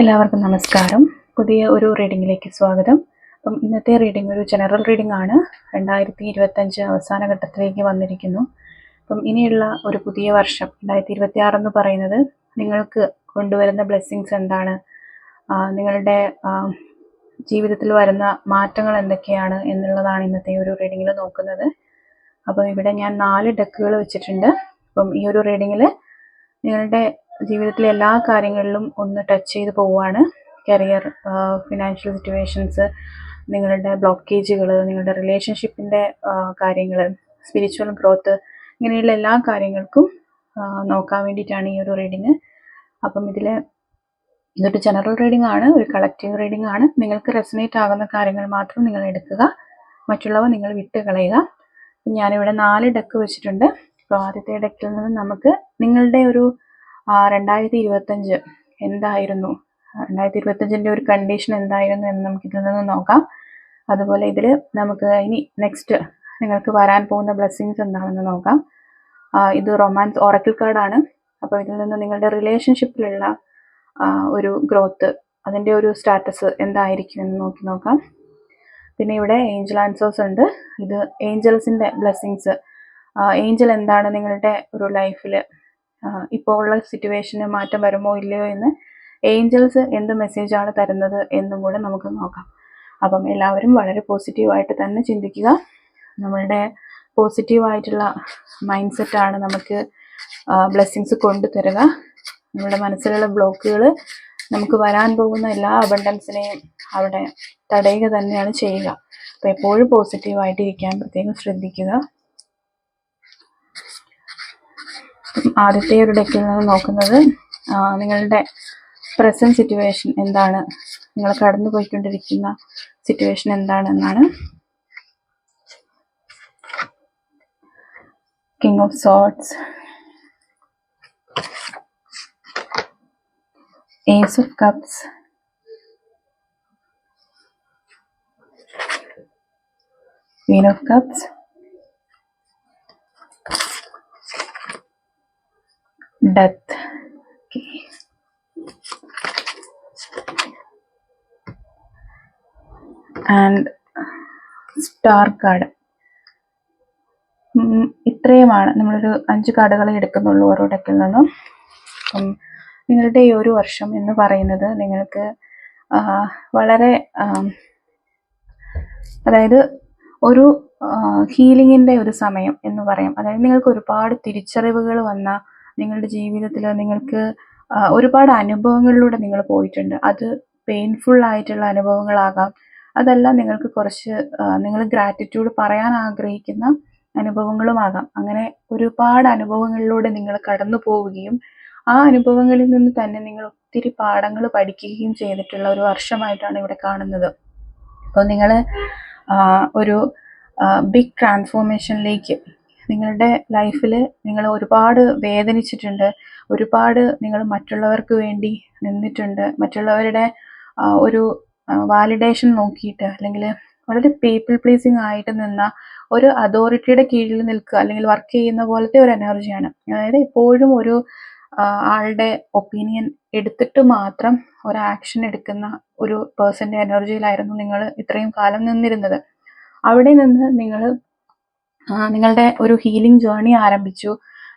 എല്ലാവർക്കും നമസ്കാരം. പുതിയ ഒരു റീഡിങ്ങിലേക്ക് സ്വാഗതം. അപ്പം ഇന്നത്തെ റീഡിംഗ് ഒരു ജനറൽ റീഡിംഗ് ആണ്. രണ്ടായിരത്തി ഇരുപത്തഞ്ച് അവസാന ഘട്ടത്തിലേക്ക് വന്നിരിക്കുന്നു. അപ്പം ഇനിയുള്ള ഒരു പുതിയ വർഷം രണ്ടായിരത്തി ഇരുപത്തി എന്ന് പറയുന്നത് നിങ്ങൾക്ക് കൊണ്ടുവരുന്ന ബ്ലെസ്സിങ്സ് എന്താണ്? നിങ്ങളുടെ ജീവിതത്തിൽ വരുന്ന മാറ്റങ്ങൾ എന്തൊക്കെയാണ് എന്നുള്ളതാണ് ഇന്നത്തെ ഒരു റീഡിങ്ങിൽ നോക്കുന്നത്. അപ്പോൾ ഇവിടെ ഞാൻ നാല് ഡെക്കുകൾ വെച്ചിട്ടുണ്ട്. അപ്പം ഈ ഒരു റീഡിങ്ങിൽ നിങ്ങളുടെ ജീവിതത്തിലെ എല്ലാ കാര്യങ്ങളിലും ഒന്ന് ടച്ച് ചെയ്ത് പോവുകയാണ്. കരിയർ ഫിനാൻഷ്യൽ സിറ്റുവേഷൻസ് നിങ്ങളുടെ ബ്ലോക്കേജുകൾ നിങ്ങളുടെ റിലേഷൻഷിപ്പിന്റെ കാര്യങ്ങൾ സ്പിരിച്വൽ ഗ്രോത്ത് ഇങ്ങനെയുള്ള എല്ലാ കാര്യങ്ങൾക്കും നോക്കാൻ വേണ്ടിയിട്ടാണ് ഈ ഒരു റീഡിങ് അപ്പം ഇതിൽ ഇതൊരു ജനറൽ റീഡിംഗ് ആണ് ഒരു കളക്റ്റീവ് റീഡിംഗ് ആണ്. നിങ്ങൾക്ക് റെസനേറ്റ് ആകുന്ന കാര്യങ്ങൾ മാത്രം നിങ്ങൾ എടുക്കുക. മറ്റുള്ളവ നിങ്ങൾ വിട്ട് കളയുക. ഞാനിവിടെ നാല് ഡെക്ക് വെച്ചിട്ടുണ്ട്. അപ്പോൾ ആദ്യത്തെ ഡെക്കിൽ നിന്ന് നമുക്ക് നിങ്ങളുടെ ഒരു രണ്ടായിരത്തി ഇരുപത്തഞ്ച് എന്തായിരുന്നു? രണ്ടായിരത്തി ഇരുപത്തഞ്ചിന്റെ ഒരു കണ്ടീഷൻ എന്തായിരുന്നു എന്ന് നമുക്ക് ഇതിൽ നിന്ന് നോക്കാം. അതുപോലെ ഇതിൽ നമുക്ക് ഇനി നെക്സ്റ്റ് നിങ്ങൾക്ക് വരാൻ പോകുന്ന ബ്ലെസ്സിങ്സ് എന്താണെന്ന് നോക്കാം. ഇത് റൊമാൻസ് ഓറക്കിൾ കാർഡാണ് അപ്പോൾ ഇതിൽ നിന്ന് നിങ്ങളുടെ റിലേഷൻഷിപ്പിലുള്ള ഒരു ഗ്രോത്ത് അതിന്റെ ഒരു സ്റ്റാറ്റസ് എന്തായിരിക്കും എന്ന് നോക്കി നോക്കാം. പിന്നെ ഇവിടെ ഏഞ്ചൽ ആൻസേഴ്സ് ഉണ്ട്. ഇത് ഏഞ്ചൽസിന്റെ ബ്ലെസ്സിങ്സ് ഏഞ്ചൽ എന്താണ് നിങ്ങളുടെ ഒരു ലൈഫിൽ ഇപ്പോൾ ഉള്ള സിറ്റുവേഷന് മാറ്റം വരുമോ ഇല്ലയോ എന്ന് ഏഞ്ചൽസ് എന്ത് മെസ്സേജാണ് തരുന്നത് എന്നും കൂടെ നമുക്ക് നോക്കാം. അപ്പം എല്ലാവരും വളരെ പോസിറ്റീവായിട്ട് തന്നെ ചിന്തിക്കുക. നമ്മളുടെ പോസിറ്റീവായിട്ടുള്ള മൈൻഡ് സെറ്റാണ് നമുക്ക് ബ്ലെസ്സിങ്സ് കൊണ്ടുതരിക നമ്മുടെ മനസ്സിലുള്ള ബ്ലോക്കുകൾ നമുക്ക് വരാൻ പോകുന്ന എല്ലാ അബണ്ടൻസിനെയും അവിടെ തടയുക തന്നെയാണ് ചെയ്യുക. അപ്പോൾ എപ്പോഴും പോസിറ്റീവായിട്ടിരിക്കാൻ പ്രത്യേകം ശ്രദ്ധിക്കുക. ആദ്യത്തെ ഒരു ഡെക്കിൽ നിന്ന് നോക്കുന്നത് നിങ്ങളുടെ പ്രസന്റ് സിറ്റുവേഷൻ എന്താണ്? നിങ്ങൾ കടന്നു പോയിക്കൊണ്ടിരിക്കുന്ന സിറ്റുവേഷൻ എന്താണെന്നാണ് king of swords ace of cups queen of cups death. Okay. and star card ഇത്രയുമാണ്. നമ്മളൊരു അഞ്ച് കാർഡുകളെ എടുക്കുന്നുള്ളൂ ഓരോ ഡെക്കിൽ നിന്നും. അപ്പം നിങ്ങളുടെ ഈ ഒരു വർഷം എന്ന് പറയുന്നത് നിങ്ങൾക്ക് വളരെ അതായത് ഒരു ഹീലിങ്ങിന്റെ ഒരു സമയം എന്ന് പറയാം. അതായത് നിങ്ങൾക്ക് ഒരുപാട് തിരിച്ചറിവുകൾ വന്ന നിങ്ങളുടെ ജീവിതത്തിൽ നിങ്ങൾക്ക് ഒരുപാട് അനുഭവങ്ങളിലൂടെ നിങ്ങൾ പോയിട്ടുണ്ട്. അത് പെയിൻഫുൾ ആയിട്ടുള്ള അനുഭവങ്ങളാകാം. അതെല്ലാം നിങ്ങൾക്ക് കുറച്ച് നിങ്ങൾ ഗ്രാറ്റിറ്റ്യൂഡ് പറയാൻ ആഗ്രഹിക്കുന്ന അനുഭവങ്ങളുമാകാം. അങ്ങനെ ഒരുപാട് അനുഭവങ്ങളിലൂടെ നിങ്ങൾ കടന്നു പോവുകയും ആ അനുഭവങ്ങളിൽ നിന്ന് തന്നെ നിങ്ങൾ ഒത്തിരി പാഠങ്ങൾ പഠിക്കുകയും ചെയ്തിട്ടുള്ള ഒരു വർഷമായിട്ടാണ് ഇവിടെ കാണുന്നത്. അപ്പോൾ നിങ്ങൾ ഒരു ബിഗ് ട്രാൻസ്ഫോർമേഷനിലേക്ക് നിങ്ങളുടെ ലൈഫിൽ നിങ്ങൾ ഒരുപാട് വേദനിച്ചിട്ടുണ്ട്. ഒരുപാട് നിങ്ങൾ മറ്റുള്ളവർക്ക് വേണ്ടി നിന്നിട്ടുണ്ട്. മറ്റുള്ളവരുടെ ഒരു വാലിഡേഷൻ നോക്കിയിട്ട് അല്ലെങ്കിൽ വളരെ പീപ്പിൾ പ്ലീസിങ് ആയിട്ട് നിന്ന ഒരു അതോറിറ്റിയുടെ കീഴിൽ നിൽക്കുക അല്ലെങ്കിൽ വർക്ക് ചെയ്യുന്ന പോലത്തെ ഒരു എനർജിയാണ് അതായത് എപ്പോഴും ഒരു ആളുടെ ഒപ്പീനിയൻ എടുത്തിട്ട് മാത്രം ഒരു ആക്ഷൻ എടുക്കുന്ന ഒരു പേഴ്സന്റെ എനർജിയിലായിരുന്നു നിങ്ങൾ ഇത്രയും കാലം നിന്നിരുന്നത്. അവിടെ നിന്ന് നിങ്ങൾ നിങ്ങളുടെ ഒരു ഹീലിംഗ് ജേർണി ആരംഭിച്ചു.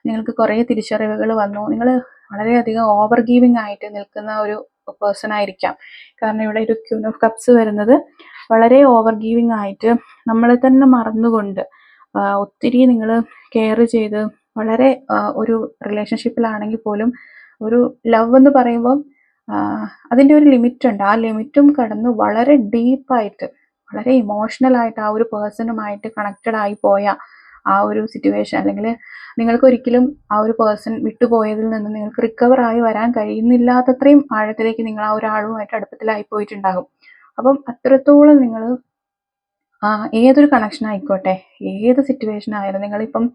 നിങ്ങൾക്ക് കുറേ തിരിച്ചറിവുകൾ വന്നു. നിങ്ങൾ വളരെയധികം ഓവർ ഗീവിംഗ് ആയിട്ട് നിൽക്കുന്ന ഒരു പേഴ്സൺ ആയിരിക്കാം. കാരണം ഇവിടെ ഒരു ക്യൂൺ ഓഫ് കപ്സ് വരുന്നത് വളരെ ഓവർ ഗീവിംഗ് ആയിട്ട് നമ്മളെ തന്നെ മറന്നുകൊണ്ട് ഒത്തിരി നിങ്ങൾ കെയർ ചെയ്ത് വളരെ ഒരു റിലേഷൻഷിപ്പിലാണെങ്കിൽ പോലും ഒരു ലവ് എന്ന് പറയുമ്പോൾ അതിന്റെ ഒരു ലിമിറ്റ് ഉണ്ട്. ആ ലിമിറ്റും കടന്ന് വളരെ ഡീപ്പായിട്ട് വളരെ ഇമോഷണൽ ആയിട്ട് ആ ഒരു പേഴ്സണുമായിട്ട് കണക്റ്റഡ് ആയി പോയ ആ ഒരു സിറ്റുവേഷൻ അല്ലെങ്കിൽ നിങ്ങൾക്ക് ഒരിക്കലും ആ ഒരു പേഴ്സൺ വിട്ടുപോയതിൽ നിന്ന് നിങ്ങൾക്ക് റിക്കവർ ആയി വരാൻ കഴിയുന്നില്ലാത്തത്രയും ആഴത്തിലേക്ക് നിങ്ങൾ ആ ഒരാളുമായിട്ട് അടുപ്പത്തിലായി പോയിട്ടുണ്ടാകും. അപ്പം അത്രത്തോളം നിങ്ങൾ ഏതൊരു കണക്ഷൻ ആയിക്കോട്ടെ ഏത് സിറ്റുവേഷൻ ആയാലും നിങ്ങളിപ്പം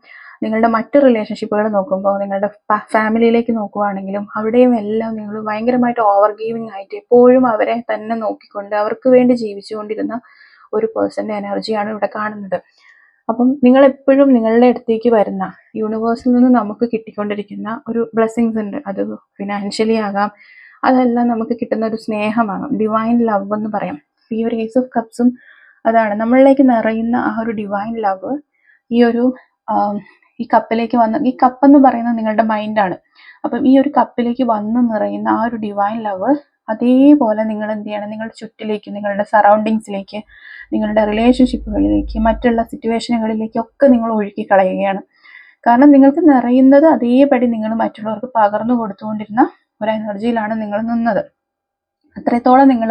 നിങ്ങളുടെ മറ്റ് റിലേഷൻഷിപ്പുകൾ നോക്കുമ്പോൾ നിങ്ങളുടെ ഫാമിലിയിലേക്ക് നോക്കുവാണെങ്കിലും അവിടെയും എല്ലാം നിങ്ങൾ ഭയങ്കരമായിട്ട് ഓവർ ഗീവിങ് ആയിട്ട് എപ്പോഴും അവരെ തന്നെ നോക്കിക്കൊണ്ട് അവർക്ക് വേണ്ടി ജീവിച്ചുകൊണ്ടിരുന്ന ഒരു പേഴ്സന്റെ എനർജിയാണ് ഇവിടെ കാണുന്നത്. അപ്പം നിങ്ങൾ എപ്പോഴും നിങ്ങളുടെ അടുത്തേക്ക് വരുന്ന യൂണിവേഴ്സിൽ നിന്ന് നമുക്ക് കിട്ടിക്കൊണ്ടിരിക്കുന്ന ഒരു ബ്ലെസ്സിങ്സ് ഉണ്ട്. അത് ഫിനാൻഷ്യലി ആകാം അതെല്ലാം നമുക്ക് കിട്ടുന്ന ഒരു സ്നേഹമാണ് ഡിവൈൻ ലവ് എന്ന് പറയാം. ഈ ഒരു ഏസ് ഓഫ് കപ്സും അതാണ്. നമ്മളിലേക്ക് നിറയുന്ന ആ ഒരു ഡിവൈൻ ലവ് ഈ ഒരു ഈ കപ്പിലേക്ക് വന്ന് ഈ കപ്പ് എന്ന് പറയുന്നത് നിങ്ങളുടെ മൈൻഡാണ് അപ്പം ഈ ഒരു കപ്പിലേക്ക് വന്ന് നിറയുന്ന ആ ഒരു ഡിവൈൻ ലവ് അതേപോലെ നിങ്ങൾ എന്ത് ചെയ്യണം നിങ്ങളുടെ ചുറ്റിലേക്ക് നിങ്ങളുടെ സറൗണ്ടിങ്സിലേക്ക് നിങ്ങളുടെ റിലേഷൻഷിപ്പുകളിലേക്ക് മറ്റുള്ള സിറ്റുവേഷനുകളിലേക്കൊക്കെ നിങ്ങൾ ഒഴുക്കി കളയുകയാണ് കാരണം നിങ്ങൾക്ക് നിറയുന്നത് അതേപടി നിങ്ങൾ മറ്റുള്ളവർക്ക് പകർന്നു കൊടുത്തുകൊണ്ടിരുന്ന ഒരു എനർജിയിലാണ് നിങ്ങൾ നിന്നത്. അത്രത്തോളം നിങ്ങൾ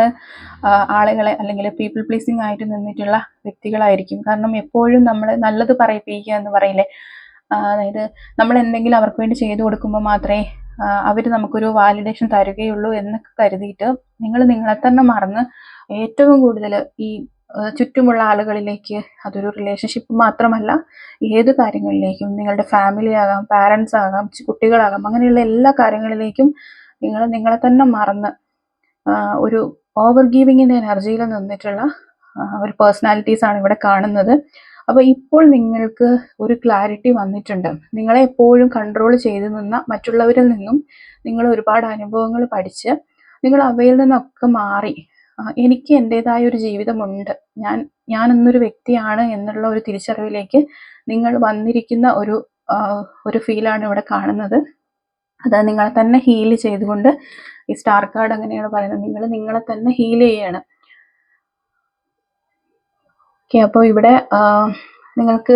ആളുകളെ അല്ലെങ്കിൽ പീപ്പിൾ പ്ലീസിങ് ആയിട്ട് നിന്നിട്ടുള്ള വ്യക്തികളായിരിക്കും. കാരണം എപ്പോഴും നമ്മൾ നല്ലത് പറയിപ്പിക്കുക എന്ന് പറയില്ലേ? അതായത് നമ്മൾ എന്തെങ്കിലും അവർക്ക് വേണ്ടി ചെയ്തു കൊടുക്കുമ്പോൾ മാത്രമേ അവർ നമുക്കൊരു വാലിഡേഷൻ തരികയുള്ളൂ എന്നൊക്കെ കരുതിയിട്ട് നിങ്ങൾ നിങ്ങളെ തന്നെ മറന്ന് ഏറ്റവും കൂടുതൽ ഈ ചുറ്റുമുള്ള ആളുകളിലേക്ക് അതൊരു റിലേഷൻഷിപ്പ് മാത്രമല്ല ഏത് കാര്യങ്ങളിലേക്കും നിങ്ങളുടെ ഫാമിലി ആകാം പാരൻസ് ആകാം കുട്ടികളാകാം അങ്ങനെയുള്ള എല്ലാ കാര്യങ്ങളിലേക്കും നിങ്ങൾ നിങ്ങളെ തന്നെ മറന്ന് ഒരു ഓവർ ഗീവിങ്ങിന്റെ എനർജിയിൽ നിന്നിട്ടുള്ള ഒരു പേഴ്സണാലിറ്റീസ് ആണ് ഇവിടെ കാണുന്നത്. അപ്പോൾ ഇപ്പോൾ നിങ്ങൾക്ക് ഒരു ക്ലാരിറ്റി വന്നിട്ടുണ്ട്. നിങ്ങളെ എപ്പോഴും കൺട്രോൾ ചെയ്തു നിന്ന മറ്റുള്ളവരിൽ നിന്നും നിങ്ങൾ ഒരുപാട് അനുഭവങ്ങൾ പഠിച്ച് നിങ്ങൾ അവയിൽ നിന്നൊക്കെ മാറി. എനിക്ക് എന്റെതായ ഒരു ജീവിതമുണ്ട്. ഞാൻ ഞാൻ എന്നൊരു വ്യക്തിയാണ് എന്നുള്ള ഒരു തിരിച്ചറിവിലേക്ക് നിങ്ങൾ വന്നിരിക്കുന്ന ഒരു ഒരു ഫീലാണ് ഇവിടെ കാണുന്നത്. അത് നിങ്ങളെ തന്നെ ഹീൽ ചെയ്തുകൊണ്ട് ഈ സ്റ്റാർ കാർഡ് അങ്ങനെയാണ് പറയുന്നത്. നിങ്ങൾ നിങ്ങളെ തന്നെ ഹീൽ ചെയ്യാണ്. ഓക്കെ അപ്പോൾ ഇവിടെ നിങ്ങൾക്ക്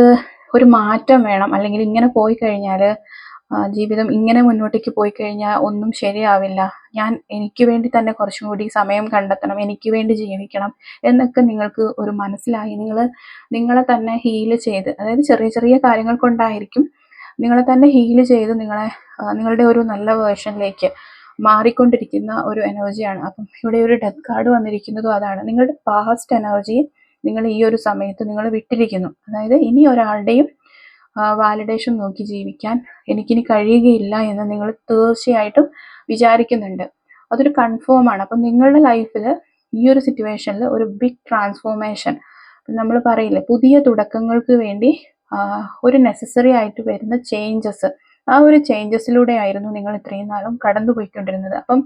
ഒരു മാറ്റം വേണം. അല്ലെങ്കിൽ ഇങ്ങനെ പോയി കഴിഞ്ഞാൽ ജീവിതം ഇങ്ങനെ മുന്നോട്ടേക്ക് പോയി കഴിഞ്ഞാൽ ഒന്നും ശരിയാവില്ല. ഞാൻ എനിക്ക് വേണ്ടി തന്നെ കുറച്ചും കൂടി സമയം കണ്ടെത്തണം എനിക്ക് വേണ്ടി ജീവിക്കണം എന്നൊക്കെ നിങ്ങൾക്ക് ഒരു മനസ്സിലായി. നിങ്ങൾ നിങ്ങളെ തന്നെ ഹീൽ ചെയ്ത് അതായത് ചെറിയ ചെറിയ കാര്യങ്ങൾ കൊണ്ടായിരിക്കും നിങ്ങളെ തന്നെ ഹീൽ ചെയ്ത് നിങ്ങളെ നിങ്ങളുടെ ഒരു നല്ല വേർഷനിലേക്ക് മാറിക്കൊണ്ടിരിക്കുന്ന ഒരു എനർജിയാണ് അപ്പം ഇവിടെ ഒരു ഡെത്ത് കാർഡ് വന്നിരിക്കുന്നതും അതാണ്. നിങ്ങളുടെ പാസ്റ്റ് എനർജി നിങ്ങൾ ഈ ഒരു സമയത്ത് നിങ്ങൾ വിട്ടിരിക്കുന്നു. അതായത് ഇനി ഒരാളുടെയും വാലിഡേഷൻ നോക്കി ജീവിക്കാൻ എനിക്കിനി കഴിയുകയില്ല എന്ന് നിങ്ങൾ തീർച്ചയായിട്ടും വിചാരിക്കുന്നുണ്ട്. അതൊരു കൺഫേം ആണ്. അപ്പം നിങ്ങളുടെ ലൈഫിൽ ഈ ഒരു സിറ്റുവേഷനിൽ ഒരു ബിഗ് ട്രാൻസ്ഫോർമേഷൻ നമ്മൾ പറയില്ലേ പുതിയ തുടക്കങ്ങൾക്ക് വേണ്ടി ഒരു നെസസറി ആയിട്ട് വരുന്ന ചേഞ്ചസ് ആ ഒരു ചേഞ്ചസിലൂടെ ആയിരുന്നു നിങ്ങൾ ഇത്രയും നാളും കടന്നു പോയിക്കൊണ്ടിരുന്നത്. അപ്പം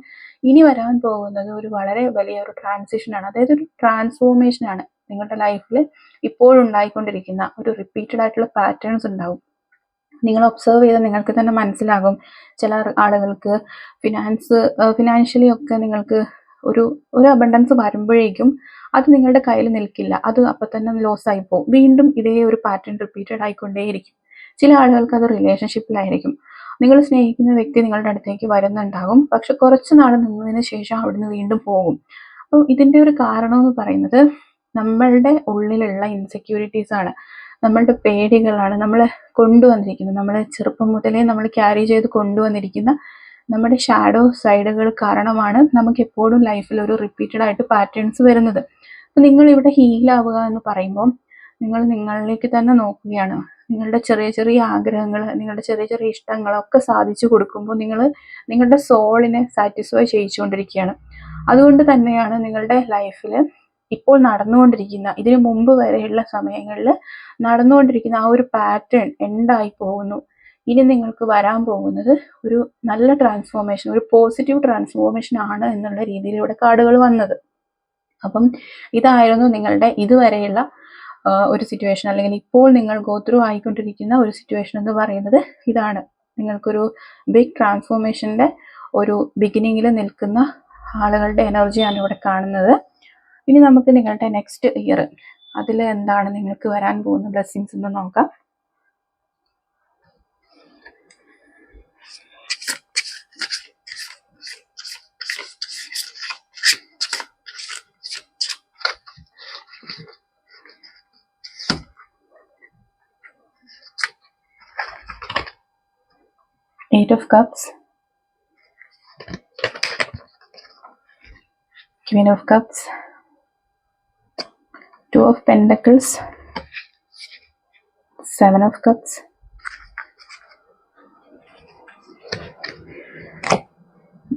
ഇനി വരാൻ പോകുന്നത് ഒരു വളരെ വലിയ ഒരു ട്രാൻസിഷൻ ആണ്. അതായത് ഒരു ട്രാൻസ്ഫോർമേഷൻ ആണ്. നിങ്ങളുടെ ലൈഫിൽ ഇപ്പോഴുണ്ടായിക്കൊണ്ടിരിക്കുന്ന ഒരു റിപ്പീറ്റഡ് ആയിട്ടുള്ള പാറ്റേൺസ് ഉണ്ടാവും. നിങ്ങൾ ഒബ്സർവ് ചെയ്താൽ നിങ്ങൾക്ക് തന്നെ മനസ്സിലാകും. ചില ആളുകൾക്ക് ഫിനാൻസ് ഫിനാൻഷ്യലി ഒക്കെ നിങ്ങൾക്ക് ഒരു ഒരു അബണ്ടൻസ് വരുമ്പോഴേക്കും അത് നിങ്ങളുടെ കയ്യിൽ നിൽക്കില്ല. അത് അപ്പം തന്നെ ലോസ് ആയി പോകും. വീണ്ടും ഇതേ ഒരു പാറ്റേൺ റിപ്പീറ്റഡ് ആയിക്കൊണ്ടേയിരിക്കും. ചില ആളുകൾക്ക് അത് റിലേഷൻഷിപ്പിലായിരിക്കും നിങ്ങൾ സ്നേഹിക്കുന്ന വ്യക്തി നിങ്ങളുടെ അടുത്തേക്ക് വരുന്നുണ്ടാകും. പക്ഷെ കുറച്ച് നാൾ നിന്നതിന് ശേഷം അവിടുന്ന് വീണ്ടും പോകും. അപ്പോൾ ഇതിന്റെ ഒരു കാരണം എന്ന് പറയുന്നത് നമ്മളുടെ ഉള്ളിലുള്ള ഇൻസെക്യൂരിറ്റീസാണ് നമ്മളുടെ പേടികളാണ് നമ്മൾ കൊണ്ടുവന്നിരിക്കുന്നത്. നമ്മൾ ചെറുപ്പം മുതലേ നമ്മൾ ക്യാരി ചെയ്ത് കൊണ്ടുവന്നിരിക്കുന്ന നമ്മുടെ ഷാഡോ സൈഡുകൾ കാരണമാണ് നമുക്ക് എപ്പോഴും ലൈഫിൽ ഒരു റിപ്പീറ്റഡ് ആയിട്ട് പാറ്റേൺസ് വരുന്നത്. അപ്പം നിങ്ങൾ ഇവിടെ ഹീലാവുക എന്ന് പറയുമ്പോൾ നിങ്ങൾ നിങ്ങളിലേക്ക് തന്നെ നോക്കുകയാണ്. നിങ്ങളുടെ ചെറിയ ചെറിയ ആഗ്രഹങ്ങൾ നിങ്ങളുടെ ചെറിയ ചെറിയ ഇഷ്ടങ്ങളൊക്കെ സാധിച്ചു കൊടുക്കുമ്പോൾ നിങ്ങൾ നിങ്ങളുടെ സോളിനെ സാറ്റിസ്ഫൈ ചെയ്യിച്ചുകൊണ്ടിരിക്കുകയാണ്. അതുകൊണ്ട് തന്നെയാണ് നിങ്ങളുടെ ലൈഫിൽ ഇപ്പോൾ നടന്നുകൊണ്ടിരിക്കുന്ന ഇതിനു മുമ്പ് വരെയുള്ള സമയങ്ങളിൽ നടന്നുകൊണ്ടിരിക്കുന്ന ആ ഒരു പാറ്റേൺ എൻഡായി പോകുന്നു? ഇനി നിങ്ങൾക്ക് വരാൻ പോകുന്നത് ഒരു നല്ല ട്രാൻസ്ഫോർമേഷൻ ഒരു പോസിറ്റീവ് ട്രാൻസ്ഫോർമേഷൻ ആണ് എന്നുള്ള രീതിയിലൂടെ കാർഡുകൾ വന്നത്. അപ്പം ഇതായിരുന്നു നിങ്ങളുടെ ഇതുവരെയുള്ള ഒരു സിറ്റുവേഷൻ അല്ലെങ്കിൽ ഇപ്പോൾ നിങ്ങൾ ഗോത്രൂ ആയിക്കൊണ്ടിരിക്കുന്ന ഒരു സിറ്റുവേഷൻ എന്ന് പറയുന്നത് ഇതാണ്. നിങ്ങൾക്കൊരു ബിഗ് ട്രാൻസ്ഫോർമേഷന്റെ ഒരു ബിഗിനിങ്ങിൽ നിൽക്കുന്ന ആളുകളുടെ എനർജിയാണ് ഇവിടെ കാണുന്നത്. ഇനി നമുക്ക് നിങ്ങളുടെ നെക്സ്റ്റ് ഇയർ അതിൽ എന്താണ് നിങ്ങൾക്ക് വരാൻ പോകുന്ന ബ്ലെസ്സിങ്സ് എന്ന് നോക്കാം. Eight of Cups, Queen of Cups, Of Pentacles, Seven of Cups,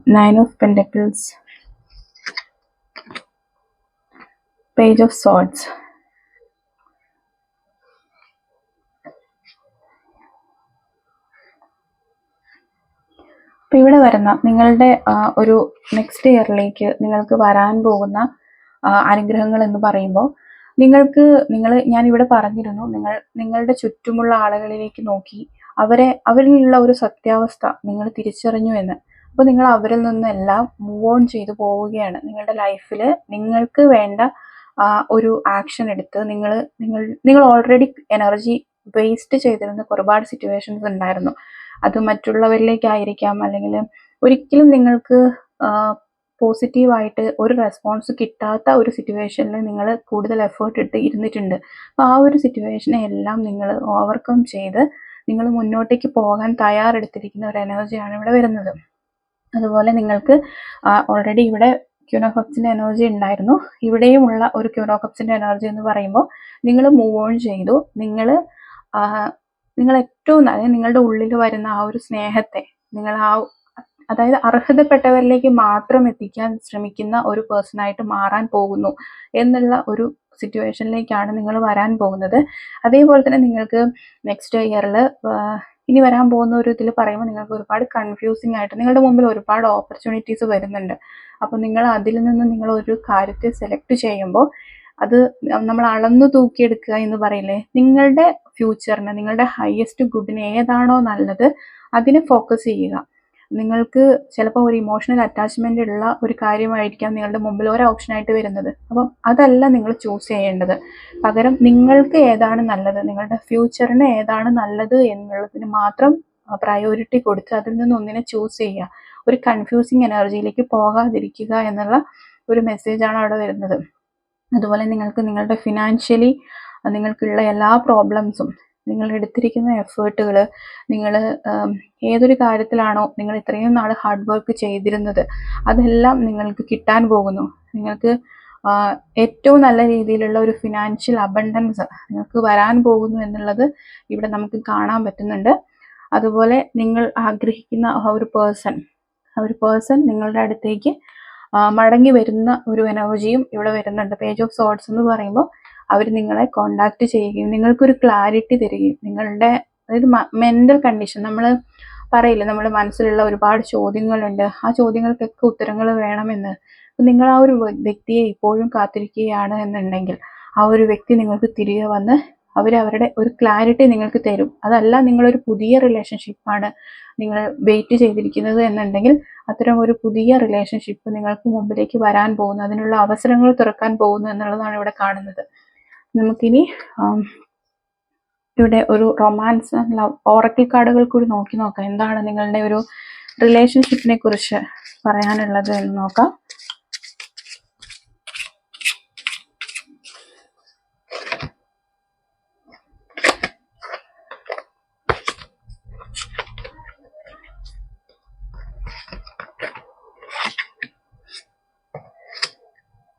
Nine of Pentacles, Page of Swords. അപ്പോൾ ഇവിടെ വരുന്ന നിങ്ങളുടെ ഒരു നെക്സ്റ്റ് ഇയറിലേക്ക് നിങ്ങൾക്ക് വരാൻ പോകുന്ന അനുഗ്രഹങ്ങൾ എന്ന് പറയുമ്പോൾ നിങ്ങൾക്ക് നിങ്ങൾ ഞാൻ ഇവിടെ പറഞ്ഞിരുന്നു നിങ്ങൾ നിങ്ങളുടെ ചുറ്റുമുള്ള ആളുകളിലേക്ക് നോക്കി അവരെ അവരിലുള്ള ഒരു സത്യാവസ്ഥ നിങ്ങൾ തിരിച്ചറിഞ്ഞു എന്ന്. അപ്പോൾ നിങ്ങൾ അവരിൽ നിന്നെല്ലാം മൂവ് ഓൺ ചെയ്തു പോവുകയാണ്. നിങ്ങളുടെ ലൈഫിൽ നിങ്ങൾക്ക് വേണ്ട ഒരു ആക്ഷൻ എടുത്ത് നിങ്ങൾ നിങ്ങൾ നിങ്ങൾ ഓൾറെഡി എനർജി വേസ്റ്റ് ചെയ്തിരുന്ന ഒരുപാട് സിറ്റുവേഷൻസ് ഉണ്ടായിരുന്നു. അത് മറ്റുള്ളവരിലേക്കായിരിക്കാം അല്ലെങ്കിൽ ഒരിക്കലും നിങ്ങൾക്ക് പോസിറ്റീവായിട്ട് ഒരു റെസ്പോൺസ് കിട്ടാത്ത ഒരു സിറ്റുവേഷനിൽ നിങ്ങൾ കൂടുതൽ എഫേർട്ട് ഇട്ട് ഇരുന്നിട്ടുണ്ട്. അപ്പോൾ ആ ഒരു സിറ്റുവേഷനെ എല്ലാം നിങ്ങൾ ഓവർകം ചെയ്ത് നിങ്ങൾ മുന്നോട്ടേക്ക് പോകാൻ തയ്യാറെടുത്തിരിക്കുന്ന ഒരു എനർജിയാണ് ഇവിടെ വരുന്നത്. അതുപോലെ നിങ്ങൾക്ക് ഓൾറെഡി ഇവിടെ ക്യൂനോകപ്സിന്റെ എനർജി ഉണ്ടായിരുന്നു. ഇവിടെയുമുള്ള ഒരു ക്യൂനോകപ്സിന്റെ എനർജി എന്ന് പറയുമ്പോൾ നിങ്ങൾ മൂവ് ഓൺ ചെയ്തു. നിങ്ങൾ നിങ്ങൾ ഏറ്റവും നല്ല നിങ്ങളുടെ ഉള്ളിൽ വരുന്ന ആ ഒരു സ്നേഹത്തെ നിങ്ങൾ ആ അതായത് അർഹതപ്പെട്ടവരിലേക്ക് മാത്രം എത്തിക്കാൻ ശ്രമിക്കുന്ന ഒരു പേഴ്സണായിട്ട് മാറാൻ പോകുന്നു എന്നുള്ള ഒരു സിറ്റുവേഷനിലേക്കാണ് നിങ്ങൾ വരാൻ പോകുന്നത്. അതേപോലെ തന്നെ നിങ്ങൾക്ക് നെക്സ്റ്റ് ഇയറിൽ ഇനി വരാൻ പോകുന്ന ഒരു ഇതിൽ പറയുമ്പോൾ നിങ്ങൾക്ക് ഒരുപാട് കൺഫ്യൂസിങ് ആയിട്ട് നിങ്ങളുടെ മുമ്പിൽ ഒരുപാട് ഓപ്പർച്യൂണിറ്റീസ് വരുന്നുണ്ട്. അപ്പോൾ നിങ്ങൾ അതിൽ നിന്ന് നിങ്ങൾ ഒരു കാര്യത്തെ സെലക്ട് ചെയ്യുമ്പോൾ അത് നമ്മൾ അളന്നു തൂക്കിയെടുക്കുക എന്ന് പറയില്ലേ? നിങ്ങളുടെ ഫ്യൂച്ചറിന് നിങ്ങളുടെ ഹയസ്റ്റ് ഗുഡിന് ഏതാണോ നല്ലത് അതിനെ ഫോക്കസ് ചെയ്യുക. നിങ്ങൾക്ക് ചിലപ്പോൾ ഒരു ഇമോഷണൽ അറ്റാച്ച്മെന്റ് ഉള്ള ഒരു കാര്യമായിരിക്കാം നിങ്ങളുടെ മുമ്പിൽ ഒരു ഓപ്ഷനായിട്ട് വരുന്നത്. അപ്പം അതല്ല നിങ്ങൾ ചൂസ് ചെയ്യേണ്ടത്. പകരം നിങ്ങൾക്ക് ഏതാണ് നല്ലത്? നിങ്ങളുടെ ഫ്യൂച്ചറിന് ഏതാണ് നല്ലത് എന്നുള്ളതിന് മാത്രം പ്രയോറിറ്റി കൊടുത്ത് അതിൽ നിന്ന് ഒന്നിനെ ചൂസ് ചെയ്യുക. ഒരു കൺഫ്യൂസിങ് എനർജിയിലേക്ക് പോകാതിരിക്കുക എന്നുള്ള ഒരു മെസ്സേജാണ് അവിടെ വരുന്നത്. അതുപോലെ നിങ്ങൾക്ക് നിങ്ങളുടെ ഫിനാൻഷ്യലി നിങ്ങൾക്കുള്ള എല്ലാ പ്രോബ്ലംസും നിങ്ങൾ എടുത്തിരിക്കുന്ന എഫേർട്ടുകൾ നിങ്ങൾ ഏതൊരു കാര്യത്തിലാണോ നിങ്ങൾ ഇത്രയും നാൾ ഹാർഡ് വർക്ക് ചെയ്തിരുന്നത് അതെല്ലാം നിങ്ങൾക്ക് കിട്ടാൻ പോകുന്നു. നിങ്ങൾക്ക് ഏറ്റവും നല്ല രീതിയിലുള്ള ഒരു ഫിനാൻഷ്യൽ അബണ്ടൻസ് നിങ്ങൾക്ക് വരാൻ പോകുന്നു എന്നുള്ളത് ഇവിടെ നമുക്ക് കാണാൻ പറ്റുന്നുണ്ട്. അതുപോലെ നിങ്ങൾ ആഗ്രഹിക്കുന്ന ആ ഒരു പേഴ്സൺ ആ ഒരു പേഴ്സൺ നിങ്ങളുടെ അടുത്തേക്ക് മടങ്ങി വരുന്ന ഒരു എനർജിയും ഇവിടെ വരുന്നുണ്ട്. പേജ് ഓഫ് സോട്ട്സ് എന്ന് പറയുമ്പോൾ അവർ നിങ്ങളെ കോണ്ടാക്ട് ചെയ്യുകയും നിങ്ങൾക്കൊരു ക്ലാരിറ്റി തരികയും നിങ്ങളുടെ അതായത് മെന്റൽ കണ്ടീഷൻ നമ്മൾ പറയില്ല നമ്മുടെ മനസ്സിലുള്ള ഒരുപാട് ചോദ്യങ്ങളുണ്ട്. ആ ചോദ്യങ്ങൾക്കൊക്കെ ഉത്തരങ്ങൾ വേണമെന്ന്. നിങ്ങൾ ആ ഒരു വ്യക്തിയെ ഇപ്പോഴും കാത്തിരിക്കുകയാണ് എന്നുണ്ടെങ്കിൽ ആ ഒരു വ്യക്തി നിങ്ങൾക്ക് തിരികെ വന്ന് അവർ അവരുടെ ഒരു ക്ലാരിറ്റി നിങ്ങൾക്ക് തരും. അതല്ല നിങ്ങളൊരു പുതിയ റിലേഷൻഷിപ്പാണ് നിങ്ങൾ വെയിറ്റ് ചെയ്തിരിക്കുന്നത് എന്നുണ്ടെങ്കിൽ അത്തരം ഒരു പുതിയ റിലേഷൻഷിപ്പ് നിങ്ങൾക്ക് മുമ്പിലേക്ക് വരാൻ പോകുന്നു. അതിനുള്ള അവസരങ്ങൾ തുറക്കാൻ പോകുന്നു എന്നുള്ളതാണ് ഇവിടെ കാണുന്നത്. നമുക്കിനി ഇവിടെ ഒരു റൊമാൻസ് ലവ് ഓറക്കിൾ കാർഡുകൾ കൂടി നോക്കി നോക്കാം. എന്താണ് നിങ്ങളുടെ ഒരു റിലേഷൻഷിപ്പിനെ കുറിച്ച് പറയാനുള്ളത് എന്ന് നോക്കാം.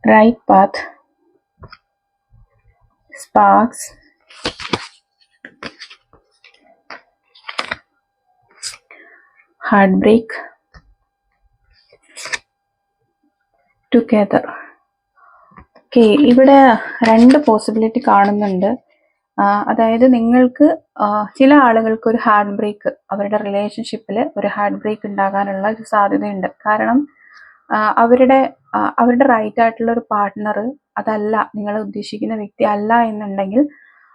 Right path. Sparks heartbreak. Together. Okay ഇവിടെ രണ്ട് പോസിബിലിറ്റി കാണുന്നുണ്ട്. അതായത് നിങ്ങൾക്ക് ചില ആളുകൾക്ക് ഒരു ഹാർട്ട് ബ്രേക്ക് അവരുടെ റിലേഷൻഷിപ്പിൽ ഒരു ഹാർട്ട് ബ്രേക്ക് ഉണ്ടാകാനുള്ള ഒരു സാധ്യതയുണ്ട്. കാരണം അവരുടെ അവരുടെ റൈറ്റ് ആയിട്ടുള്ള ഒരു പാർട്ട്ണർ അതല്ല നിങ്ങൾ ഉദ്ദേശിക്കുന്ന വ്യക്തി അല്ല എന്നുണ്ടെങ്കിൽ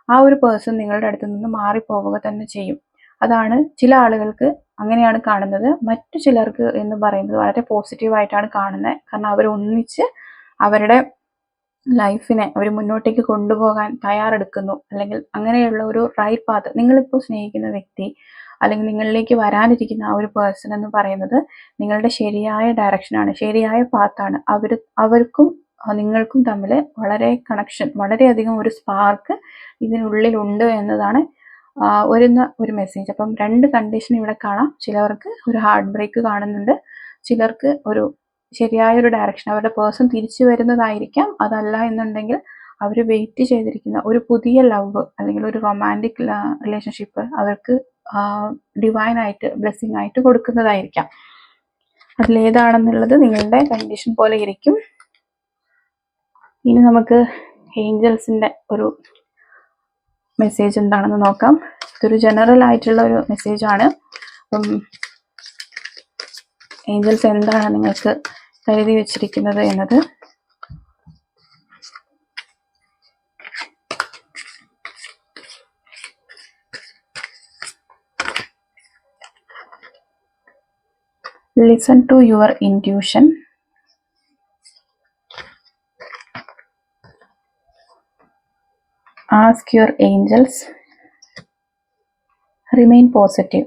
ആ ഒരു പേഴ്സൺ നിങ്ങളുടെ അടുത്ത് നിന്ന് മാറിപ്പോവുക തന്നെ ചെയ്യും. അതാണ് ചില ആളുകൾക്ക് അങ്ങനെയാണ് കാണുന്നത്. മറ്റു ചിലർക്ക് എന്ന് പറയുന്നത് വളരെ പോസിറ്റീവായിട്ടാണ് കാണുന്നത്. കാരണം അവർ ഒന്നിച്ച് അവരുടെ ലൈഫിനെ അവർ മുന്നോട്ടേക്ക് കൊണ്ടുപോകാൻ തയ്യാറെടുക്കുന്നു. അല്ലെങ്കിൽ അങ്ങനെയുള്ള ഒരു റൈറ്റ് പാത്ത് നിങ്ങളിപ്പോൾ സ്നേഹിക്കുന്ന വ്യക്തി അല്ലെങ്കിൽ നിങ്ങളിലേക്ക് വരാനിരിക്കുന്ന ആ ഒരു പേഴ്സൺ എന്ന് പറയുന്നത് നിങ്ങളുടെ ശരിയായ ഡയറക്ഷനാണ് ശരിയായ പാത്താണ് അവർ അവർക്കും നിങ്ങൾക്കും തമ്മിൽ വളരെ കണക്ഷൻ വളരെയധികം ഒരു സ്പാർക്ക് ഇതിനുള്ളിലുണ്ട് എന്നതാണ് വരുന്ന ഒരു മെസ്സേജ് അപ്പം രണ്ട് കണ്ടീഷൻ ഇവിടെ കാണാം. ചിലവർക്ക് ഒരു ഹാർട്ട് ബ്രേക്ക് കാണുന്നുണ്ട്. ചിലർക്ക് ഒരു ശരിയായ ഒരു ഡയറക്ഷൻ അവരുടെ പേഴ്സൺ തിരിച്ചു വരുന്നതായിരിക്കാം. അതല്ല എന്നുണ്ടെങ്കിൽ അവർ വെയിറ്റ് ചെയ്തിരിക്കുന്ന ഒരു പുതിയ ലവ് അല്ലെങ്കിൽ ഒരു റൊമാന്റിക് റിലേഷൻഷിപ്പ് അവർക്ക് ഡിവൈൻ ആയിട്ട് ബ്ലെസ്സിങ് ആയിട്ട് കൊടുക്കുന്നതായിരിക്കാം. അതിലേതാണെന്നുള്ളത് നിങ്ങളുടെ കണ്ടീഷൻ പോലെ ഇരിക്കും. ഇനി നമുക്ക് ഏഞ്ചൽസിന്റെ ഒരു മെസ്സേജ് എന്താണെന്ന് നോക്കാം. ഇതൊരു ജനറൽ ആയിട്ടുള്ള ഒരു മെസ്സേജ് ആണ്. അപ്പം ഏഞ്ചൽസ് എന്താണ് നിങ്ങൾക്ക് കരുതി വെച്ചിരിക്കുന്നത് എന്നത് listen to your intuition ask your angels remain positive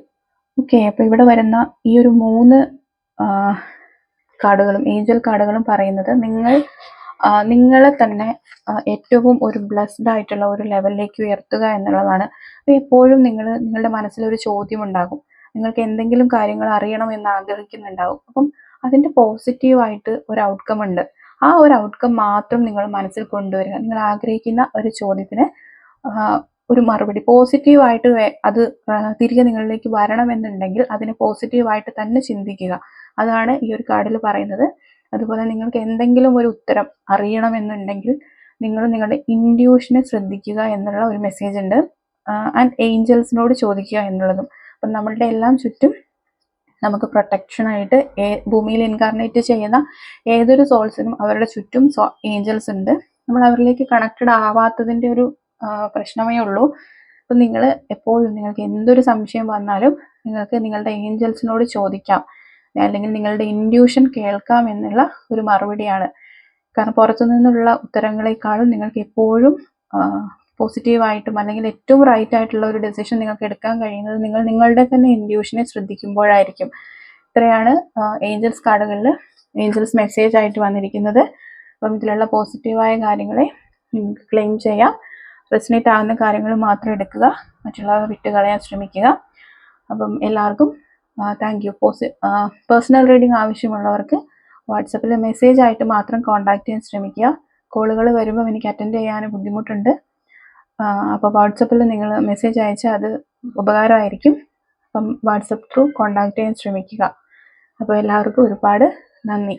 okay അപ്പോൾ ഇവിടെ വരുന്ന ഈ ഒരു മൂന്ന് കാർഡുകളും ഏഞ്ചൽ കാർഡുകളും പറയുന്നത് നിങ്ങൾ നിങ്ങളെ തന്നെ ഏറ്റവും ഒരു ബ്ലെസ്ഡ് ആയിട്ടുള്ള ഒരു ലെവലിലേക്ക് ഉയർത്തുക എന്നുള്ളതാണ്. അപ്പോൾ എപ്പോഴും നിങ്ങൾ നിങ്ങളുടെ മനസ്സിലൊരു ചോദ്യം ഉണ്ടാകും. നിങ്ങൾക്ക് എന്തെങ്കിലും കാര്യങ്ങൾ അറിയണം എന്ന് ആഗ്രഹിക്കുന്നുണ്ടാവും. അപ്പം അതിന്റെ പോസിറ്റീവായിട്ട് ഒരു ഔട്ട്കം ഉണ്ട്. ആ ഒരു ഔട്ട്കം മാത്രം നിങ്ങൾ മനസ്സിൽ കൊണ്ടുവരിക. നിങ്ങൾ ആഗ്രഹിക്കുന്ന ഒരു ചോദ്യത്തിന് ഒരു മറുപടി. പോസിറ്റീവായിട്ട് അത് തിരികെ നിങ്ങളിലേക്ക് വരണമെന്നുണ്ടെങ്കിൽ അതിന് പോസിറ്റീവായിട്ട് തന്നെ ചിന്തിക്കുക. അതാണ് ഈ ഒരു കാർഡിൽ പറയുന്നത്. അതുപോലെ നിങ്ങൾക്ക് എന്തെങ്കിലും ഒരു ഉത്തരം അറിയണമെന്നുണ്ടെങ്കിൽ നിങ്ങൾ നിങ്ങളുടെ ഇൻഡ്യൂഷനെ ശ്രദ്ധിക്കുക എന്നുള്ള ഒരു മെസ്സേജ് ഉണ്ട്. ആൻഡ് ഏഞ്ചൽസിനോട് ചോദിക്കുക എന്നുള്ളതും. അപ്പം നമ്മളുടെ എല്ലാം ചുറ്റും നമുക്ക് പ്രൊട്ടക്ഷനായിട്ട് ഭൂമിയിൽ ഇൻകാർണേറ്റ് ചെയ്യുന്ന ഏതൊരു സോൾസിനും അവരുടെ ചുറ്റും സോ ഏഞ്ചൽസ് ഉണ്ട്. നമ്മൾ അവരിലേക്ക് കണക്റ്റഡ് ആവാത്തതിന്റെ ഒരു പ്രശ്നമേ ഉള്ളൂ. അപ്പം നിങ്ങൾ എപ്പോഴും നിങ്ങൾക്ക് എന്തൊരു സംശയം വന്നാലും നിങ്ങൾക്ക് നിങ്ങളുടെ ഏഞ്ചൽസിനോട് ചോദിക്കാം. അല്ലെങ്കിൽ നിങ്ങളുടെ ഇൻഡ്യൂഷൻ കേൾക്കാം എന്നുള്ള ഒരു മറുപടിയാണ്. കാരണം പുറത്തു നിന്നുള്ള ഉത്തരങ്ങളെക്കാളും നിങ്ങൾക്ക് എപ്പോഴും പോസിറ്റീവായിട്ടും അല്ലെങ്കിൽ ഏറ്റവും റൈറ്റ് ആയിട്ടുള്ള ഒരു ഡെസിഷൻ നിങ്ങൾക്ക് എടുക്കാൻ കഴിയുന്നത് നിങ്ങൾ നിങ്ങളുടെ തന്നെ ഇൻഡ്യൂഷനെ ശ്രദ്ധിക്കുമ്പോഴായിരിക്കും. ഇത്രയാണ് ഏഞ്ചൽസ് കാർഡുകളിൽ ഏഞ്ചൽസ് മെസ്സേജ് ആയിട്ട് വന്നിരിക്കുന്നത്. അപ്പം ഇതിലുള്ള പോസിറ്റീവായ കാര്യങ്ങളെ നിങ്ങൾക്ക് ക്ലെയിം ചെയ്യാം. റെസിനേറ്റ് ആകുന്ന കാര്യങ്ങൾ മാത്രം എടുക്കുക. മറ്റുള്ളവ വിട്ടുകളയാൻ ശ്രമിക്കുക. അപ്പം എല്ലാവർക്കും താങ്ക് യു പോസി പേഴ്സണൽ റീഡിംഗ് ആവശ്യമുള്ളവർക്ക് വാട്സപ്പിൽ മെസ്സേജ് ആയിട്ട് മാത്രം കോൺടാക്റ്റ് ചെയ്യാൻ ശ്രമിക്കുക. കോളുകൾ വരുമ്പം എനിക്ക് അറ്റൻഡ് ചെയ്യാൻ ബുദ്ധിമുട്ടുണ്ട്. അപ്പോൾ വാട്സപ്പിൽ നിങ്ങൾ മെസ്സേജ് അയച്ചാൽ അത് ഉപകാരമായിരിക്കും. അപ്പം വാട്സപ്പ് ത്രൂ കോണ്ടാക്ട് ചെയ്യാൻ ശ്രമിക്കുക. അപ്പോൾ എല്ലാവർക്കും ഒരുപാട് നന്ദി.